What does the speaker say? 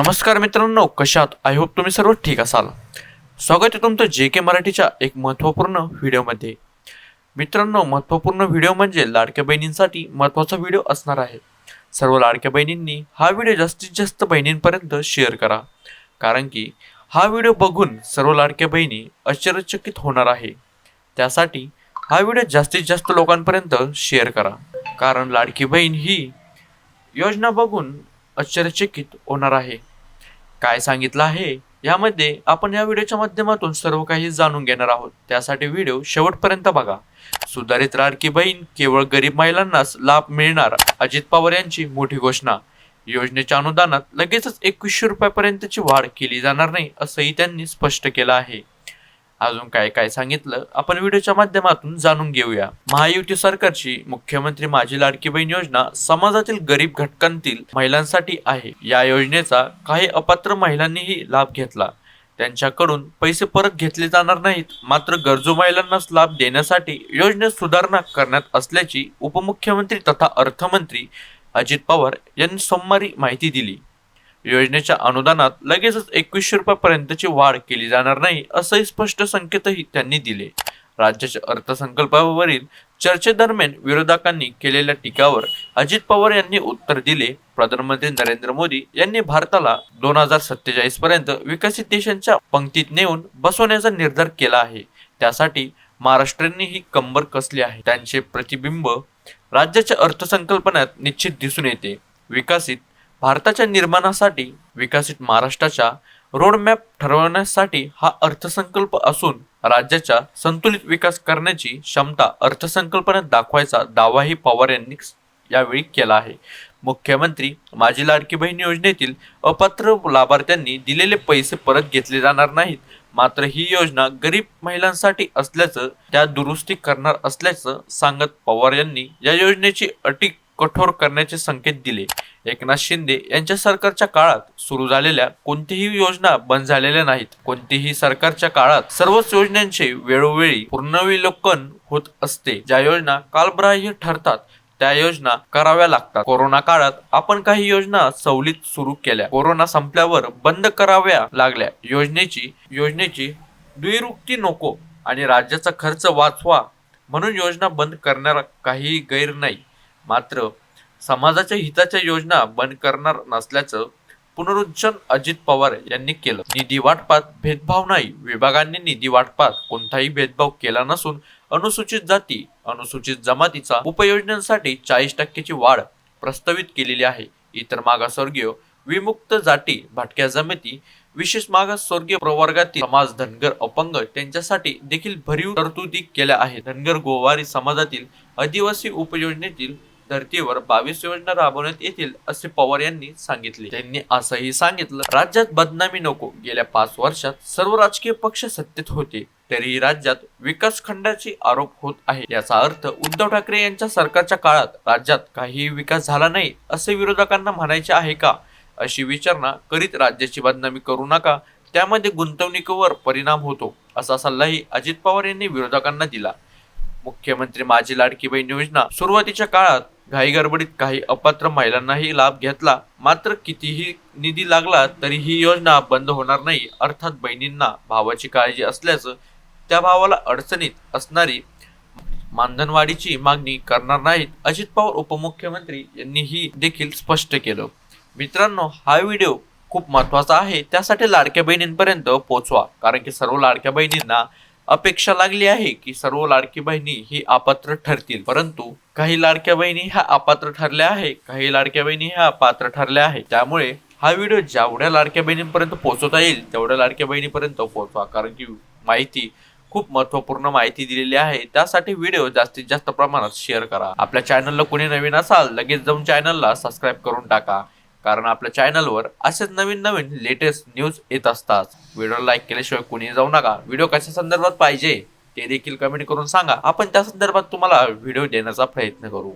नमस्कार मित्रांनो कशात? आय होप तुम्ही सर्व ठीक असाल. स्वागत आहे तुमचं जे के मराठीच्या एक महत्त्वपूर्ण व्हिडिओमध्ये. मित्रांनो महत्त्वपूर्ण व्हिडिओ म्हणजे लाडक्या बहिणींसाठी महत्त्वाचा व्हिडिओ असणार आहे. सर्व लाडक्या बहिणींनी हा व्हिडिओ जास्तीत जास्त बहिणींपर्यंत शेअर करा. कारण की हा व्हिडिओ बघून सर्व लाडक्या बहिणी आश्चर्यचकित होणार आहे. त्यासाठी हा व्हिडिओ जास्तीत जास्त लोकांपर्यंत शेअर करा. कारण लाडकी बहीण ही योजना बघून आश्चर्यचकित होणार आहे. काय सांगितलं आहे? यामध्ये आपण या व्हिडिओच्या माध्यमातून सर्व काही जाणून घेणार आहोत. त्यासाठी व्हिडिओ शेवटपर्यंत बघा. सुधारित लाडकी बहीण केवळ गरीब महिलांनाच लाभ मिळणार अजित पवार यांची मोठी घोषणा. योजनेच्या अनुदानात लगेचच एकवीसशे रुपयापर्यंतची वाढ केली जाणार नाही असंही त्यांनी स्पष्ट केलं आहे. अजून काय काय सांगितलं आपण व्हिडिओच्या माध्यमातून जाणून घेऊया. महायुती सरकारची मुख्यमंत्री माझी लाडकी बहीण योजना समाजातील गरीब घटकांतील महिलांसाठी आहे. या योजनेचा काही अपात्र महिलांनीही लाभ घेतला. त्यांच्याकडून पैसे परत घेतले जाणार नाहीत मात्र गरजू महिलांनाच लाभ देण्यासाठी योजनेत सुधारणा करण्यात असल्याची उपमुख्यमंत्री तथा अर्थमंत्री अजित पवार यांनी सोमवारी माहिती दिली. योजनेच्या अनुदानात लगेचच एकवीसशे रुपयापर्यंतची वाढ केली जाणार नाही असंही स्पष्ट संकेतही त्यांनी दिले. राज्याच्या अर्थसंकल्पावरील चर्चेदरम्यान विरोधकांनी केलेल्या टीकावर अजित पवार यांनी उत्तर दिले. प्रधानमंत्री नरेंद्र मोदी यांनी भारताला दोन हजार सत्तेचाळीस पर्यंत विकसित देशांच्या पंक्तीत नेऊन बसवण्याचा निर्धार केला आहे. त्यासाठी महाराष्ट्रांनी ही कंबर कसली आहे? त्यांचे प्रतिबिंब राज्याच्या अर्थसंकल्पनात निश्चित दिसून येते. विकसित भारताच्या निर्माणासाठी विकसित महाराष्ट्राच्या रोडमॅप ठरवण्यासाठी हा अर्थसंकल्प असून राज्याचा संतुलित विकास करण्याची क्षमता अर्थसंकल्पनेत दाखवायचा दावाही पवार यांनी यावेळी केला आहे. मुख्यमंत्री माझी लाडकी बहीण योजनेतील अपात्र लाभार्थ्यांनी दिलेले पैसे परत घेतले जाणार नाहीत. मात्र ही योजना गरीब महिलांसाठी असल्याचं त्या दुरुस्ती करणार असल्याचं सांगत पवार यांनी या योजनेची अटी कठोर करण्याचे संकेत दिले. एकनाथ शिंदे यांच्या सरकारच्या काळात सुरू झालेल्या कोणतीही योजना बंद झालेल्या नाहीत. कोणतीही सरकारच्या काळात सर्वच योजनांचे वेळोवेळी पुनर्विलोकन होत असते. ज्या योजना कालब्राह्य ठरतात त्या योजना कराव्या लागतात. कोरोना काळात आपण काही योजना सवलीत सुरू केल्या. कोरोना संपल्यावर बंद कराव्या लागल्या. योजनेची योजनेची द्विरुक्ती नको आणि राज्याचा खर्च वाचवा म्हणून योजना बंद करण्याला काही गैर नाही. मात्र समाजाच्या हिताच्या योजना बंद करणार नसल्याचं पुनरुच्चन अजित पवार यांनी केलं. निधी वाटपात भेदभाव नाही. विभागांनी निधी वाटपात कोणताही भेदभाव केला नसून अनुसूचित जाती अनुसूचित जमातीचा उपयोजनांसाठी चाळीस टक्क्याची वाढ प्रस्तावित केलेली आहे. इतर मागासवर्गीय विमुक्त जाती भटक्या जमिती विशेष मागासवर्गीय प्रवर्गातील समाज धनगर अपंग त्यांच्यासाठी देखील भरीव तरतुदी केल्या आहेत. धनगर गोवारी समाजातील आदिवासी उपयोजनेतील धर्तीवर बावीस योजना राबवण्यात येतील असे पवार यांनी सांगितले. त्यांनी असंही सांगितलं राज्यात बदनामी नको. गेल्या पाच वर्षात सर्व राजकीय पक्ष सत्तेत होते. तरीही राज्यात विकास खंडाचे आरोप होत आहे याचा अर्थ उद्धव ठाकरे यांच्या सरकारच्या काळात राज्यात काहीही विकास झाला नाही असे विरोधकांना म्हणायचे आहे का? अशी विचारणा करीत राज्याची बदनामी करू नका. त्यामध्ये गुंतवणुकीवर परिणाम होतो. असा सल्लाही अजित पवार यांनी विरोधकांना दिला. मुख्यमंत्री माझी लाडकी बहीण योजना सुरुवातीच्या काळात घाईगडबडीत काही अपात्र महिलांनाही लाभ घेतला. मात्र कितीही निधी लागला तरी ही योजना बंद होणार नाही. अर्थात बहिणींना भावाची काळजी असल्याचं त्या भावाला अडचणीत असणारी मानधनवाढीची मागणी करणार नाहीत अजित पवार उपमुख्यमंत्री यांनी ही देखील स्पष्ट केलं. मित्रांनो हा व्हिडिओ खूप महत्त्वाचा आहे. त्यासाठी लाडक्या बहिणींपर्यंत पोहोचवा. कारण की सर्व लाडक्या बहिणींना अपेक्षा लागली आहे की सर्व लाडकी बहिणी ही अपात्र ठरतील. परंतु काही लाडक्या बहिणी ह्या अपात्र ठरल्या आहे काही लाडक्या बहिणी ह्या पात्र ठरल्या आहे त्यामुळे हा व्हिडिओ जेवढ्या लाडक्या बहिणींपर्यंत पोहोचवता येईल तेवढ्या लाडक्या बहिणीपर्यंत पोहोचवा. कारण की माहिती खूप महत्त्वपूर्ण माहिती दिलेली आहे. त्यासाठी व्हिडिओ जास्तीत जास्त प्रमाणात शेअर करा. आपल्या चॅनलला कोणी नवीन असाल लगेच जाऊन चॅनलला सबस्क्राईब करून टाका. कारण आपल्या चॅनलवर असेच नवीन नवीन लेटेस्ट न्यूज येत असतात. व्हिडिओ लाईक केल्याशिवाय कुणी जाऊ नका. व्हिडिओ कशा संदर्भात पाहिजे ते देखील कमेंट करून सांगा. आपण त्या संदर्भात तुम्हाला व्हिडिओ देण्याचा प्रयत्न करू.